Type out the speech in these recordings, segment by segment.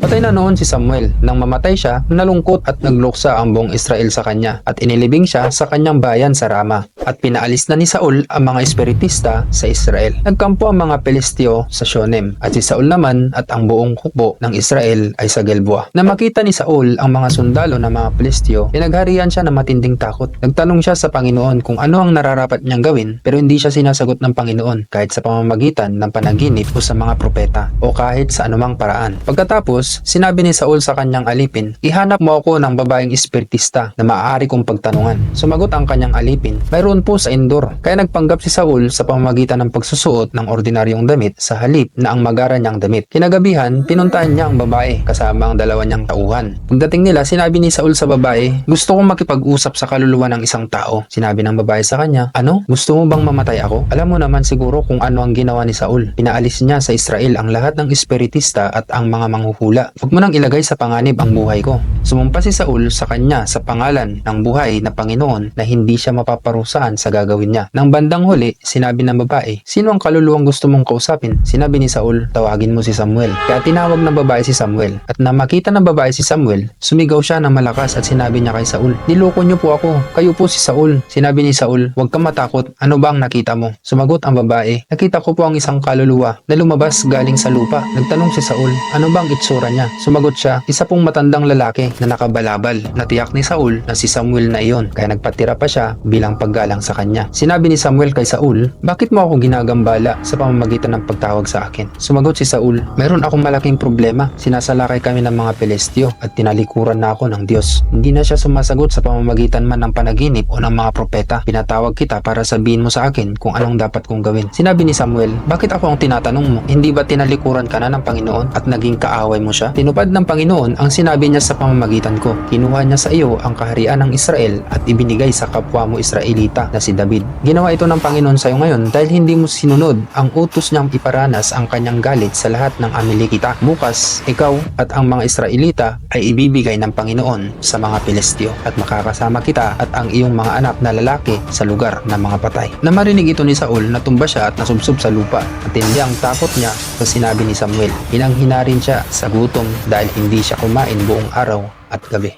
Patay na noon si Samuel. Nang mamatay siya, nalungkot at nagluksa ang buong Israel sa kanya at inilibing siya sa kanyang bayan sa Rama. At pinaalis na ni Saul ang mga espiritista sa Israel. Nagkampo ang mga Pelistio sa Shonem at si Saul naman at ang buong hukbo ng Israel ay sa Gelboa. Na makita ni Saul ang mga sundalo ng mga Pelistio, pinagharian siya ng matinding takot. Nagtanong siya sa Panginoon kung ano ang nararapat niyang gawin pero hindi siya sinasagot ng Panginoon kahit sa pamamagitan ng panaginip o sa mga propeta o kahit sa anumang paraan. Pagkatapos, sinabi ni Saul sa kanyang alipin, Ihanap mo ako ng babaeng espiritista na maaari kong pagtanungan. Sumagot ang kanyang alipin, Mayroon po sa Indor. Kaya nagpanggap si Saul sa pamamagitan ng pagsusuot ng ordinaryong damit sa halip na ang magara niyang damit. Kinagabihan, pinuntahan niya ang babae kasama ang dalawa niyang tauhan. Pagdating nila, sinabi ni Saul sa babae, Gusto kong makipag-usap sa kaluluwa ng isang tao. Sinabi ng babae sa kanya, Ano? Gusto mo bang mamatay ako? Alam mo naman siguro kung ano ang ginawa ni Saul. Pinaalis niya sa Israel ang lahat ng espiritista at ang mga manghuhula. Huwag mo nang ilagay sa panganib ang buhay ko. Sumumpa si Saul sa kanya sa pangalan ng buhay na Panginoon na hindi siya mapaparusahan sa gagawin niya. Nang bandang huli, sinabi ng babae, Sino ang kaluluwang gusto mong kausapin? Sinabi ni Saul, tawagin mo si Samuel. Kaya tinawag ng babae si Samuel. At na makita ng babae si Samuel, sumigaw siya ng malakas at sinabi niya kay Saul, Niloko niyo po ako. Kayo po si Saul. Sinabi ni Saul, Huwag kang matakot. Ano ba ang nakita mo? Sumagot ang babae, Nakita ko po ang isang kaluluwa na lumabas galing sa lupa. Nagtanong si Saul, ano bang itsura niya? Sumagot siya, isa pong matandang lalaki na nakabalabal. Natiyak ni Saul na si Samuel na iyon, kaya nagpatira pa siya bilang paggalang sa kanya. Sinabi ni Samuel kay Saul, bakit mo ako ginagambala sa pamamagitan ng pagtawag sa akin? Sumagot si Saul, meron akong malaking problema. Sinasalakay kami ng mga Pelestio at tinalikuran na ako ng Diyos. Hindi na siya sumasagot sa pamamagitan man ng panaginip o ng mga propeta. Pinatawag kita para sabihin mo sa akin kung anong dapat kong gawin. Sinabi ni Samuel, bakit ako ang tinatanong mo? Hindi ba tinalikuran ka na ng Panginoon at naging kaaway mo siya? Tinupad ng Panginoon ang sinabi niya sa pamamagitan ko. Kinuha niya sa iyo ang kaharian ng Israel at ibinigay sa kapwa mo Israelita na si David. Ginawa ito ng Panginoon sa iyo ngayon dahil hindi mo sinunod ang utos niyang iparanas ang kanyang galit sa lahat ng Amalekita. Bukas, ikaw at ang mga Israelita ay ibibigay ng Panginoon sa mga Pilistio at makakasama kita at ang iyong mga anak na lalaki sa lugar ng mga patay. Na marinig ito ni Saul, natumba siya at nasubsob sa lupa. At hindi ang takot niya sa sinabi ni Samuel. Hinanghina rin siya sa gutom dahil hindi siya kumain buong araw अतकवे।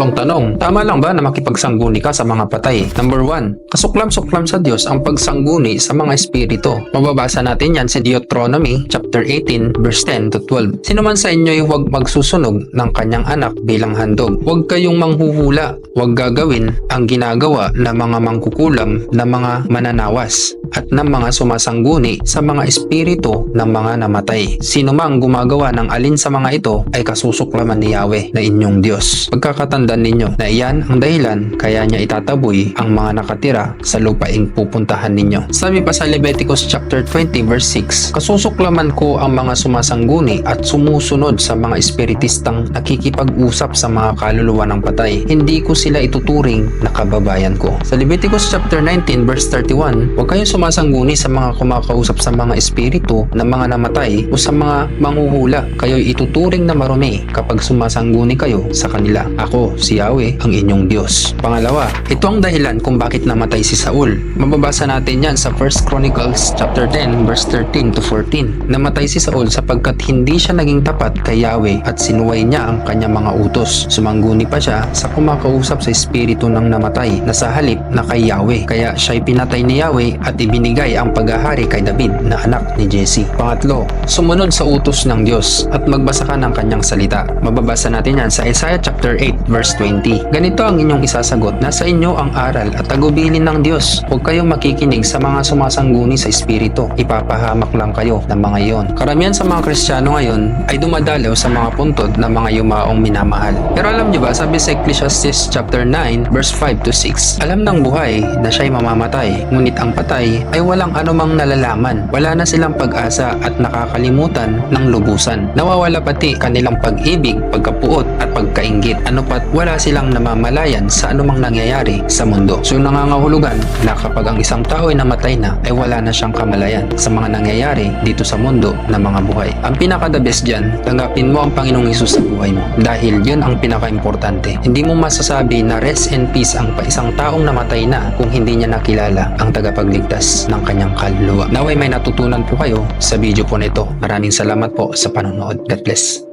So tanong, tama lang ba na makipagsangguni ka sa mga patay? Number 1, kasuklam-suklam sa Diyos ang pagsangguni sa mga espiritu. Mababasa natin yan sa Deuteronomy chapter 18 verse 10 to 12. Sino man sa inyo ay huwag magsusunog ng kanyang anak bilang handog. Huwag kayong manghuhula. Huwag gagawin ang ginagawa ng mga mangkukulam na mga mananawas at ng mga sumasangguni sa mga espiritu ng mga namatay. Sino mang gumagawa ng alin sa mga ito ay kasusuklaman ni Yahweh na inyong Diyos. Pagkakatandaan ninyo na iyan ang dahilan kaya niya itataboy ang mga nakatira sa lupaing pupuntahan ninyo. Sabi pa sa Leviticus chapter 20 verse 6, Kasusuklaman ko ang mga sumasangguni at sumusunod sa mga espiritistang nakikipag-usap sa mga kaluluwa ng patay. Hindi ko sila ituturing na kababayan ko. Sa Leviticus chapter 19 verse 31, huwag kayong sumasangguni sa mga kumakausap sa mga espiritu ng mga namatay o sa mga manghuhula. Kayo'y ituturing na marumi kapag sumasangguni kayo sa kanila. Ako, si Yahweh, ang inyong Diyos. Pangalawa, ito ang dahilan kung bakit namatay si Saul. Mababasa natin yan sa 1 Chronicles chapter 10 verse 13 to 14. Namatay si Saul sapagkat hindi siya naging tapat kay Yahweh at sinuway niya ang kanyang mga utos. Sumangguni pa siya sa kumakausap sa espiritu ng namatay na sa halip na kay Yahweh. Kaya siya'y pinatay ni Yahweh at ibinigay ang paghahari kay David na anak ni Jesse. Pangatlo, sumunod sa utos ng Diyos at magbasa ka ng kanyang salita. Mababasa natin yan sa Isaiah chapter 8 verse 20. Ganito ang inyong isasagot, nasa inyo ang aral at tagubilin ng Diyos. Huwag kayong makikinig sa mga sumasangguni sa espiritu. Ipapahamak lang kayo ng mga iyon. Karamihan sa mga Kristiyano ngayon ay dumadalaw sa mga puntod ng mga yumaong minamahal. Pero alam niyo ba, sabi sa Ecclesiastes chapter 9 verse 5 to 6, alam ng buhay na siya'y mamamatay, ngunit ang patay ay walang anumang nalalaman. Wala na silang pag-asa at nakakalimutan ng lubusan. Nawawala pati kanilang pag-ibig, pagkapuot at pagkaingit. Ano pat wala silang namamalayan sa anumang nangyayari sa mundo. So nangangahulugan na kapag ang isang tao ay namatay na, ay wala na siyang kamalayan sa mga nangyayari dito sa mundo ng mga buhay. Ang pinaka-the best dyan, tanggapin mo ang Panginoong Isus sa buhay mo. Dahil yun ang pinaka-importante. Hindi mo masasabi na rest in peace ang pa isang taong namatay na kung hindi niya nakilala ang tagapagligtas ng kanyang kaluluwa. Naway may natutunan po kayo sa video po nito. Maraming salamat po sa panonood. God bless.